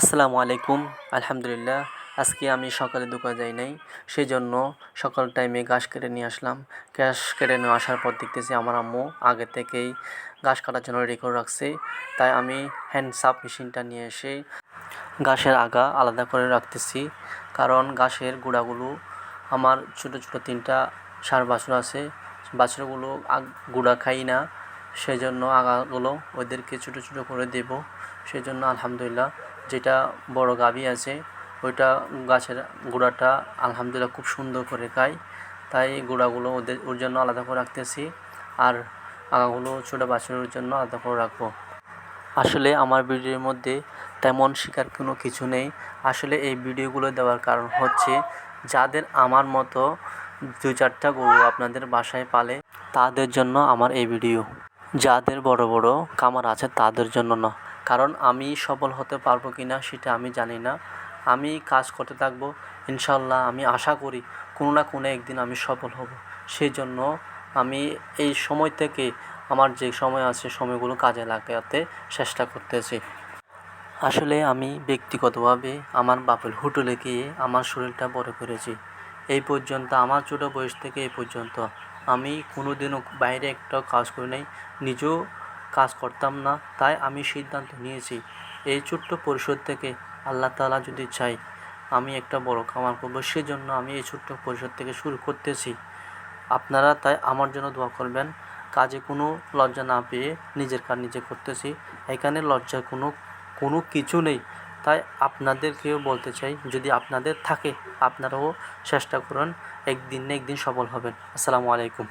আসসালামু আলাইকুম। আলহামদুলিল্লাহ, আজকে আমি সকালে দোকানে যাই নাই সেই জন্য সকাল টাইমে ঘাস কেটে নিয়ে আসলাম। ঘাস কেটে নিয়ে আসার পর দেখতেছি আমার আম্মু আগে থেকেই ঘাস কাটার জন্য রেডি করে রাখছে। তাই আমি হ্যান্ড সাপ মেশিনটা নিয়ে এসে ঘাসের আগা আলাদা করে রাখতেছি। কারণ ঘাসের গুঁড়াগুলো, আমার ছোটো ছোটো তিনটা সার বাছুর আছে। বাছুরগুলো গুঁড়া খাই না। সেই জন্য আগাগুলো ওদেরকে ছোটো ছোটো করে দেব। সেই জন্য আলহামদুলিল্লাহ যেটা বড় গাভী আছে, ওইটা গাছের গোড়াটা আলহামদুলিল্লাহ খুব সুন্দর করে খায়। তাই গোড়াগুলো ওদের ওর জন্য আলাদা করে রাখতেছি। আর আগাগুলো ছোটো বাছুরের জন্য আলাদা করে রাখব। আসলে আমার ভিডিওর মধ্যে তেমন শেখার কোনো কিছু নেই। আসলে এই ভিডিওগুলো দেওয়ার কারণ হচ্ছে যাদের আমার মতো দু চারটা গরু আপনাদের বাসায় পালে তাদের জন্য আমার এই ভিডিও। যাদের বড় বড় কামার আছে তাদের জন্য না। কারণ আমি সফল হতে পারব কি না সেটা আমি জানি না। আমি কাজ করতে থাকব ইনশাল্লাহ আমি আশা করি কোনো না কোনো একদিন আমি সফল হব। সেই জন্য আমি এই সময় থেকে আমার যে সময় আছে সময়গুলো কাজে লাগাতে চেষ্টা করতেছি। আসলে আমি ব্যক্তিগতভাবে আমার বাপের হোটেলে গিয়ে আমার শরীরটা বড় করেছি। এই পর্যন্ত, আমার ছোটো বয়স থেকে এই পর্যন্ত আমি কোনো দিনও বাইরে একটা কাজ করি নাই, নিজেও কাজ করতাম না, তাই আমি সিদ্ধান্ত নিয়েছি এই ছোট্ট পরিষদ থেকে আল্লাহ তাআলা যদি চাই আমি একটা বড় খামার করব, সেজন্য আমি এই ছোট্ট পরিষদ থেকে শুরু করতেছি। আপনারা তাই আমার জন্য দোয়া করবেন, কাজে কোনো লজ্জা না পেয়ে নিজের কাজ নিজে করতেছি, এখানে লজ্জার কোনো কোনো কিছু নেই। তাই আপনাদেরকেও বলতে চাই, যদি আপনাদের থাকে, আপনারাও চেষ্টা করুন, একদিন না একদিন সফল হবেন। আসসালামু আলাইকুম।